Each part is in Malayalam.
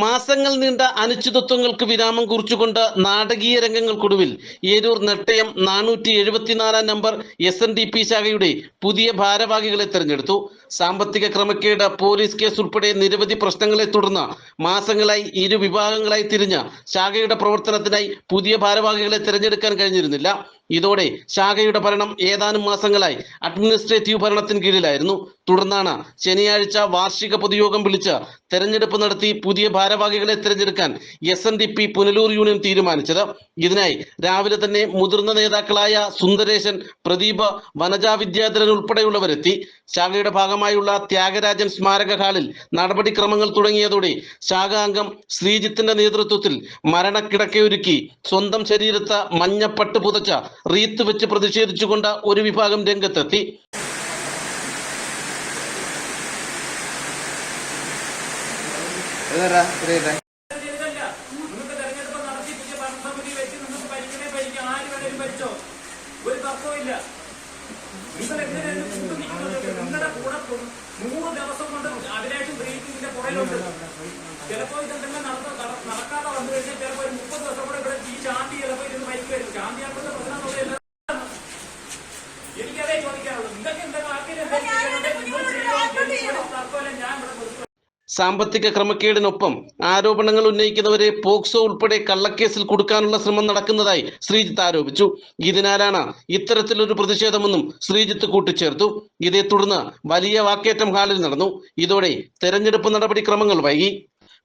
മാസങ്ങൾ നീണ്ട അനിശ്ചിതത്വങ്ങൾക്ക് വിരാമം കുറിച്ചുകൊണ്ട് നാടകീയ രംഗങ്ങൾക്കൊടുവിൽ ഏരൂർ നെട്ടയം നാനൂറ്റി എഴുപത്തിനാലാം number S N D P ശാഖയുടെ പുതിയ ഭാരവാഹികളെ തെരഞ്ഞെടുത്തു. സാമ്പത്തിക ക്രമക്കേട് പോലീസ് കേസ് ഉൾപ്പെടെ നിരവധി പ്രശ്നങ്ങളെ തുടർന്ന് മാസങ്ങളായി ഇരു വിഭാഗങ്ങളായി തിരിഞ്ഞ ശാഖയുടെ പ്രവർത്തനത്തിനായി പുതിയ ഭാരവാഹികളെ തിരഞ്ഞെടുക്കാൻ കഴിഞ്ഞിരുന്നില്ല. ഇതോടെ ശാഖയുടെ ഭരണം ഏതാനും മാസങ്ങളായി അഡ്മിനിസ്ട്രേറ്റീവ് ഭരണത്തിന് കീഴിലായിരുന്നു. തുടർന്നാണ് ശനിയാഴ്ച വാർഷിക പൊതുയോഗം വിളിച്ച് തെരഞ്ഞെടുപ്പ് നടത്തി പുതിയ ഭാരവാഹികളെ തിരഞ്ഞെടുക്കാൻ S N D P Punalur union തീരുമാനിച്ചത്. ഇതിനായി രാവിലെ തന്നെ മുതിർന്ന നേതാക്കളായ സുന്ദരേശൻ പ്രദീപ് വനജാ വിദ്യാധരൻ ഉൾപ്പെടെയുള്ളവരെത്തി. ശാഖയുടെ ഭാഗമായുള്ള ത്യാഗരാജൻ സ്മാരക ഹാളിൽ നടപടിക്രമങ്ങൾ തുടങ്ങിയതോടെ ശാഖ അംഗം ശ്രീജിത്തിന്റെ നേതൃത്വത്തിൽ മരണക്കിടക്കയൊരുക്കി സ്വന്തം ശരീരത്ത് മഞ്ഞപ്പട്ട് പുതച്ച റീത്ത് വെച്ച് പ്രതിഷേധിച്ചുകൊണ്ട് ഒരു വിഭാഗം രംഗത്തെത്തി. ഒരു നിങ്ങൾ നിങ്ങളുടെ കൂടെ നൂറ് ദിവസം കൊണ്ട് അതിനായിട്ട് പുറയിലുണ്ട് ഇതെന്തെങ്കിലും നടക്കാതെ വന്നു കഴിഞ്ഞാൽ ചിലപ്പോ ഒരു മുപ്പത് ദിവസം കൂടെ ഇവിടെ ഈ ശാന്തി സാമ്പത്തിക ക്രമക്കേടിനൊപ്പം ആരോപണങ്ങൾ ഉന്നയിക്കുന്നവരെ പോക്സോ ഉൾപ്പെടെ കള്ളക്കേസിൽ കൊടുക്കാനുള്ള ശ്രമം നടക്കുന്നതായി ശ്രീജിത്ത് ആരോപിച്ചു. ഇതിനാലാണ് ഇത്തരത്തിലൊരു പ്രതിഷേധമെന്നും ശ്രീജിത്ത് കൂട്ടിച്ചേർത്തു. ഇതേ തുടർന്ന് വലിയ വാക്കേറ്റം ഹാളിൽ നടന്നു. ഇതോടെ തെരഞ്ഞെടുപ്പ് നടപടിക്രമങ്ങൾ വൈകി.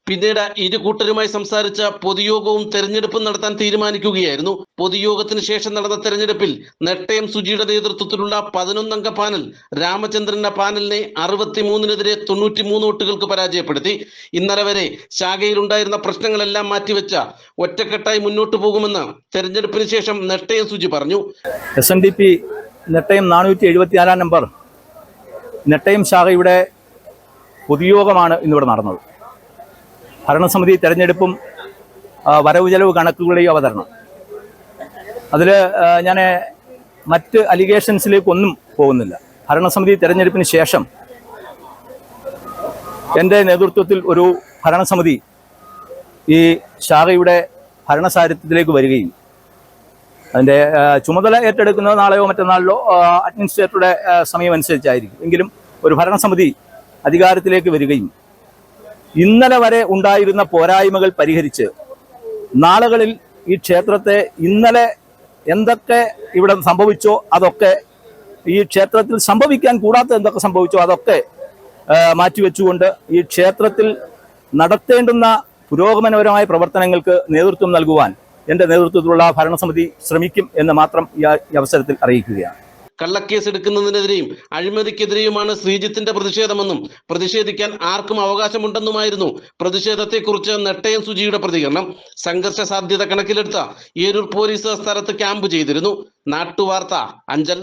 പിന്നീട് ഇരു കൂട്ടരുമായി സംസാരിച്ച പൊതുയോഗവും തെരഞ്ഞെടുപ്പും നടത്താൻ തീരുമാനിക്കുകയായിരുന്നു. പൊതുയോഗത്തിന് ശേഷം നടന്ന തെരഞ്ഞെടുപ്പിൽ നെട്ടയം സുജിയുടെ നേതൃത്വത്തിലുള്ള പതിനൊന്നംഗ പാനൽ രാമചന്ദ്രന്റെ പാനലിനെ അറുപത്തിമൂന്നിനെതിരെ തൊണ്ണൂറ്റിമൂന്ന് വോട്ടുകൾക്ക് പരാജയപ്പെടുത്തി. ഇന്നലെ വരെ ശാഖയിലുണ്ടായിരുന്ന പ്രശ്നങ്ങളെല്ലാം മാറ്റിവെച്ച ഒറ്റക്കെട്ടായി മുന്നോട്ടു പോകുമെന്ന് തെരഞ്ഞെടുപ്പിന് ശേഷം നെട്ടയം സുജി പറഞ്ഞു. S N D P Nettayam നാനൂറ്റി എഴുപത്തിനാലാം നമ്പർ. നെട്ടയം ശാഖയുടെ പൊതുയോഗമാണ് ഇന്നിവിടെ നടന്നത്. ഭരണസമിതി തെരഞ്ഞെടുപ്പും വരവ് ചെലവ് കണക്കുകളുടെയും അവതരണം. അതിൽ ഞാൻ മറ്റ് അലിഗേഷൻസിലേക്കൊന്നും പോകുന്നില്ല. ഭരണസമിതി തെരഞ്ഞെടുപ്പിന് ശേഷം എന്റെ നേതൃത്വത്തിൽ ഒരു ഭരണസമിതി ഈ ശാഖയുടെ ഭരണസാരഥ്യത്തിലേക്ക് വരികയും അതിന്റെ ചുമതല ഏറ്റെടുക്കുന്നത് നാളെയോ മറ്റന്നാളിലോ അഡ്മിനിസ്ട്രേറ്ററുടെ സമയമനുസരിച്ചായിരിക്കും. എങ്കിലും ഒരു ഭരണസമിതി അധികാരത്തിലേക്ക് വരികയും ഇന്നലെ വരെ ഉണ്ടായിരുന്ന പോരായ്മകൾ പരിഹരിച്ച് നാളുകളിൽ ഈ ക്ഷേത്രത്തെ ഇന്നലെ എന്തൊക്കെ ഇവിടെ സംഭവിച്ചോ അതൊക്കെ ഈ ക്ഷേത്രത്തിൽ സംഭവിക്കാൻ കൂടാത്ത എന്തൊക്കെ സംഭവിച്ചോ അതൊക്കെ മാറ്റിവെച്ചുകൊണ്ട് ഈ ക്ഷേത്രത്തിൽ നടത്തേണ്ടുന്ന പുരോഗമനപരമായ പ്രവർത്തനങ്ങൾക്ക് നേതൃത്വം നൽകുവാൻ എന്റെ നേതൃത്വത്തിലുള്ള ഭരണസമിതി ശ്രമിക്കും എന്ന് മാത്രം ഈ അവസരത്തിൽ അറിയിക്കുകയാണ്. കള്ളക്കേസ് എടുക്കുന്നതിനെതിരെയും അഴിമതിക്കെതിരെയുമാണ് ശ്രീജിത്തിന്റെ പ്രതിഷേധമെന്നും പ്രതിഷേധിക്കാൻ ആർക്കും അവകാശമുണ്ടെന്നുമായിരുന്നു പ്രതിഷേധത്തെക്കുറിച്ച് നെട്ടയം സുജിയുടെ പ്രതികരണം. സംഘർഷ സാധ്യത കണക്കിലെടുത്ത ഏരൂർ പോലീസ് സ്ഥലത്ത് ക്യാമ്പ് ചെയ്തിരുന്നു. നാട്ടുവാർത്ത അഞ്ചൽ.